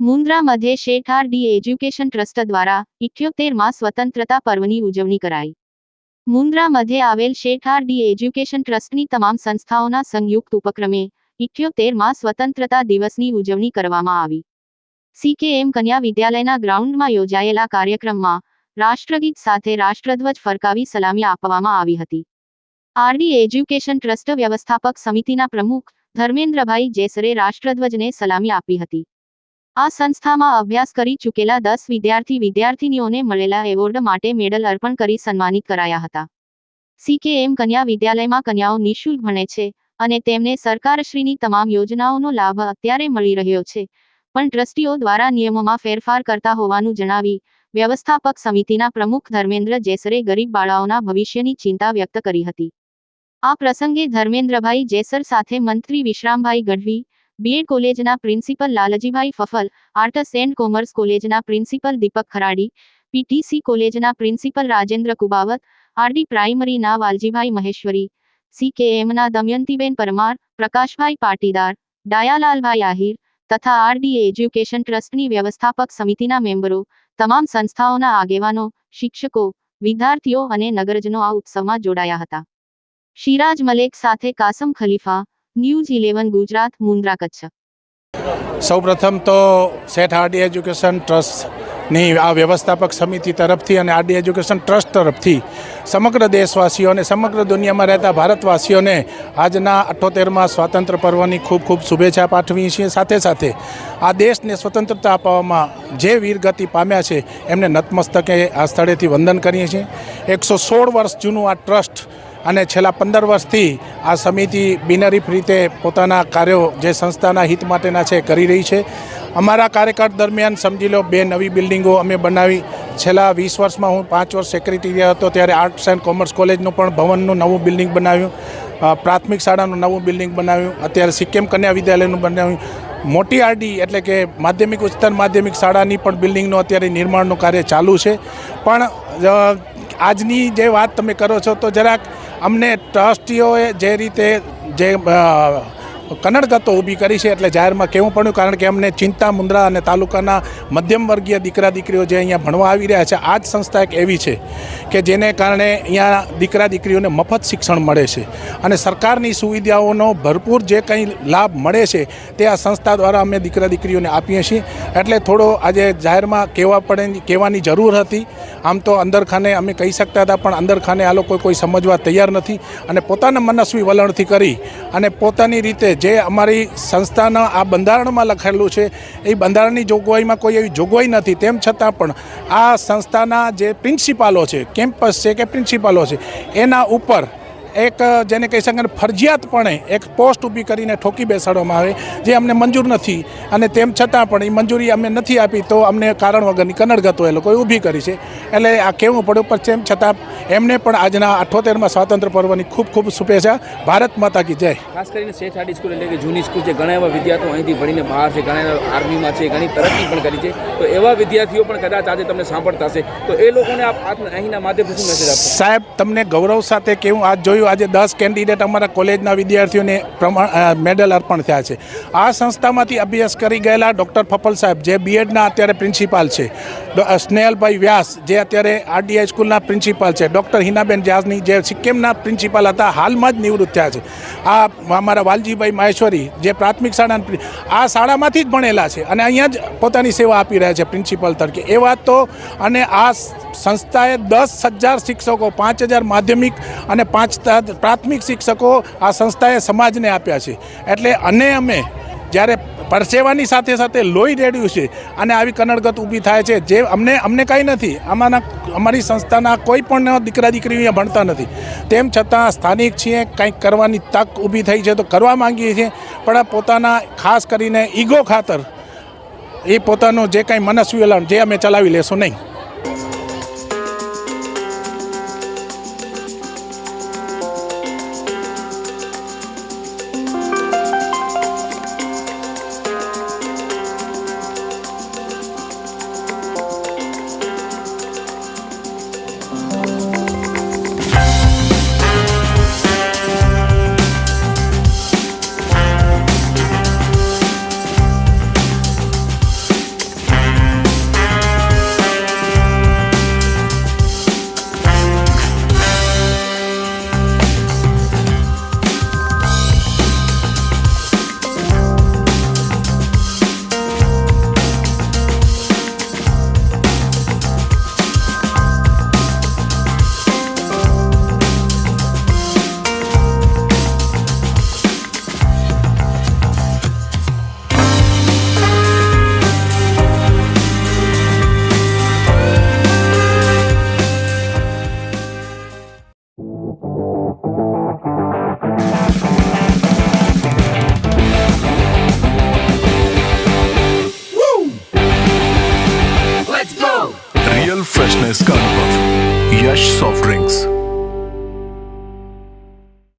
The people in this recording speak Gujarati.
મુન્દ્રા મધ્ય શેઠ આર ડી એજ્યુકેશન ટ્રસ્ટ દ્વારા ઇઠ્યોતેરમાં સ્વતંત્રતા પર્વની ઉજવણી કરાઈ. મુન્દ્રા મધ્ય આવેલ શેઠ આર ડી એજ્યુકેશન ટ્રસ્ટની તમામ સંસ્થાઓના સંયુક્ત ઉપક્રમે ઇઠ્યોતેરમાં સ્વતંત્રતા દિવસની ઉજવણી કરવામાં આવી. સીકેએમ કન્યા વિદ્યાલયના ગ્રાઉન્ડમાં યોજાયેલા કાર્યક્રમમાં રાષ્ટ્રગીત સાથે રાષ્ટ્રધ્વજ ફરકાવી સલામી આપવામાં આવી હતી. આરડી એજ્યુકેશન ટ્રસ્ટ વ્યવસ્થાપક સમિતિના પ્રમુખ ધર્મેન્દ્રભાઈ જેસરે રાષ્ટ્રધ્વજને સલામી આપી હતી. આ સંસ્થામાં અભ્યાસ કરી ચૂકેલા દસ વિદ્યાર્થી વિદ્યાર્થીનીઓને મળેલા એવોર્ડ માટે મેડલ અર્પણ કરી સન્માનિત કરાયા હતા. સીકેએમ કન્યા વિદ્યાલયમાં કન્યાઓ નિઃશુલ્ક ભણે છે અને તેમને સરકારશ્રીની તમામ યોજનાઓનો લાભ અત્યારે મળી રહ્યો છે, પણ ટ્રસ્ટીઓ દ્વારા નિયમોમાં ફેરફાર કરતા હોવાનું જણાવી વ્યવસ્થાપક સમિતિના પ્રમુખ ધર્મેન્દ્ર જેસરે ગરીબ બાળાઓના ભવિષ્યની ચિંતા વ્યક્ત કરી હતી. આ પ્રસંગે ધર્મેન્દ્રભાઈ જેસર સાથે મંત્રી વિશ્રામભાઈ ગઢવી, બીએડ કોલેજના principal Laljibhai Faphal, arts and commerce કોલેજના પ્રિન્સિપલ દીપક ખરાડી, પીટીસી કોલેજના પ્રિન્સિપલ રાજેન્દ્ર કુબાવત, આરડી પ્રાઇમરીના વાલજીભાઈ મહેશ્વરી, સીકેએમના દમયંતીબેન પરમાર, પ્રકાશભાઈ પાટીદાર, ડાયાલાલભાઈ આહિર તથા આરડી એજ્યુકેશન ટ્રસ્ટની વ્યવસ્થાપક સમિતિના મેમ્બરો તમામ સંસ્થાઓના આગેવાનો, શિક્ષકો, વિદ્યાર્થીઓ અને નગરજનો આ ઉત્સવમાં જોડાયા હતા. શિરાજ મલેક સાથે કાસમ ખલીફા, ન્યૂઝ ઇલેવન ગુજરાત, મુન્દ્રા કચ્છ. સૌપ્રથમ તો સેઠ આરડી એજ્યુકેશન ટ્રસ્ટની આ વ્યવસ્થાપક સમિતિ તરફથી અને આરડી એજ્યુકેશન ટ્રસ્ટ તરફથી સમગ્ર દેશવાસીઓ અને સમગ્ર દુનિયામાં રહેતા ભારતવાસીઓને આજના અઠ્ઠોતેરમાં સ્વાતંત્ર્ય પર્વની ખૂબ ખૂબ શુભેચ્છા પાઠવીએ છીએ. સાથે સાથે આ દેશને સ્વતંત્રતા અપાવવામાં જે વીરગતિ પામ્યા છે, એમને નતમસ્તકે આ સ્થળેથી વંદન કરીએ છીએ. એકસો સોળ વર્ષ જૂનું આ ટ્રસ્ટ અને છેલ્લા પંદર વર્ષથી આ સમિતિ બિનહરીફ રીતે પોતાના કાર્યો જે સંસ્થાના હિત માટેના છે કરી રહી છે. અમારા કાર્યકાળ દરમિયાન સમજી લો બે નવી બિલ્ડિંગો અમે બનાવી. છેલ્લા વીસ વર્ષમાં હું પાંચ વર્ષ સેક્રેટરી હતો ત્યારે આર્ટ્સ એન્ડ કોમર્સ કોલેજનું પણ ભવનનું નવું બિલ્ડિંગ બનાવ્યું. પ્રાથમિક શાળાનું નવું બિલ્ડિંગ બનાવ્યું. અત્યારે સિક્કિમ કન્યા વિદ્યાલયનું બનાવ્યું. મોટી આરડી એટલે કે માધ્યમિક, ઉચ્ચતર માધ્યમિક શાળાની પણ બિલ્ડિંગનું અત્યારે નિર્માણનું કાર્ય ચાલુ છે. પણ આજની જે વાત તમે કરો છો તો જરાક અમને ટ્રસ્ટીઓએ જે રીતે જે કનડગતો ઊભી કરી છે એટલે જાહેરમાં કહેવું પડ્યું, કારણ કે અમને ચિંતા મુંદ્રા અને તાલુકાના મધ્યમ વર્ગીય દીકરા દીકરીઓ જે અહીંયા ભણવા આવી રહ્યા છે આ જ સંસ્થા એક એવી છે કે જેને કારણે અહીંયા દીકરા દીકરીઓને મફત શિક્ષણ મળે છે. અને સરકારની સુવિધાઓનો ભરપૂર જે કંઈ લાભ મળે છે, તે આ સંસ્થા દ્વારા અમે દીકરા દીકરીઓને આપીએ છીએ. એટલે થોડો આજે જાહેરમાં કહેવા પડે, કહેવાની જરૂર હતી. આમ તો અંદરખાને અમે કહી શકતા હતા, પણ અંદરખાને આ લોકો કોઈ સમજવા તૈયાર નથી. અને પોતાના મનસ્વી વલણથી કરી અને પોતાની રીતે જે અમારી સંસ્થાના આ બંધારણમાં લખેલું છે, એ બંધારણની જોગવાઈમાં કોઈ એવી જોગવાઈ નથી. તેમ છતાં પણ આ સંસ્થાના જે પ્રિન્સિપાલો છે, કેમ્પસ છે કે પ્રિન્સિપાલો છે, એના ઉપર એક જેને કહી શકાય ફરજિયાતપણે એક પોસ્ટ ઊભી કરીને ઠોકી બેસાડવામાં આવે જે અમને મંજૂર નથી. અને તેમ છતાં પણ એ મંજૂરી અમે નથી આપી તો અમને કારણ વગરની કનડગતો એ લોકોએ ઊભી કરી છે. એટલે આ કહેવું પડ્યું પણ તેમ છતાં એમને પણ આજના અઠ્ઠોતેરમાં સ્વાતંત્ર્ય પર્વની ખૂબ ખૂબ શુભેચ્છા. ભારત માતા કી જય. ખાસ કરીને શેઠ હાડી સ્કૂલ એટલે કે જૂની સ્કૂલ છે ઘણા એવા વિદ્યાર્થીઓ અહીંથી ભણીને બહાર છે ઘણા એવા આર્મીમાં છે ઘણી તરક્કી પણ કરી છે. તો એવા વિદ્યાર્થીઓ પણ કદાચ આજે તમને સાંભળતા હશે. તો એ લોકોને આપ અહીંના માધ્યમથી શું મેસેજ આપો સાહેબ તમને ગૌરવ સાથે કેવું આજ જોયું આજે દસ કેન્ડિડેટ અમારા કોલેજના વિદ્યાર્થીઓને પ્રમાણ મેડલ અર્પણ થયા છે. આ સંસ્થામાંથી અભ્યાસ કરી ગયેલા ડૉક્ટર ફફલ સાહેબ, જે બીએડના અત્યારે પ્રિન્સિપાલ છે. સ્નેહલભાઈ વ્યાસ, જે અત્યારે આરડીઆઈ સ્કૂલના પ્રિન્સિપાલ છે. ડૉક્ટર હિનાબેન જાઝની જે સિક્કિમના પ્રિન્સિપાલ હતા, હાલમાં જ નિવૃત્ત થયા છે. આ અમારા વાલજીભાઈ માહેશ્વરી, જે પ્રાથમિક શાળાના આ શાળામાંથી જ ભણેલા છે અને અહીંયા જ પોતાની સેવા આપી રહ્યા છે પ્રિન્સિપાલ તરીકે. એ વાત તો અને આ સંસ્થાએ દસ હજાર શિક્ષકો, પાંચ હજાર માધ્યમિક અને પાંચ પ્રાથમિક શિક્ષકો આ સંસ્થાએ સમાજને આપ્યા છે. એટલે અને અમે જ્યારે પરસેવાની સાથે સાથે લોહી રેડ્યું છે અને આવી કનડગત ઊભી થાય છે. જે અમને અમને કાંઈ નથી. આમાંના, અમારી સંસ્થાના કોઈ પણ દીકરા દીકરી અહીંયા ભણતા નથી. તેમ છતાં સ્થાનિક છીએ, કંઈક કરવાની તક ઊભી થઈ છે તો કરવા માંગીએ છીએ. પણ પોતાના, ખાસ કરીને ઈગો ખાતર, એ પોતાનું જે કાંઈ મનસ્વી વલણ જે અમે ચલાવી લેશું નહીં.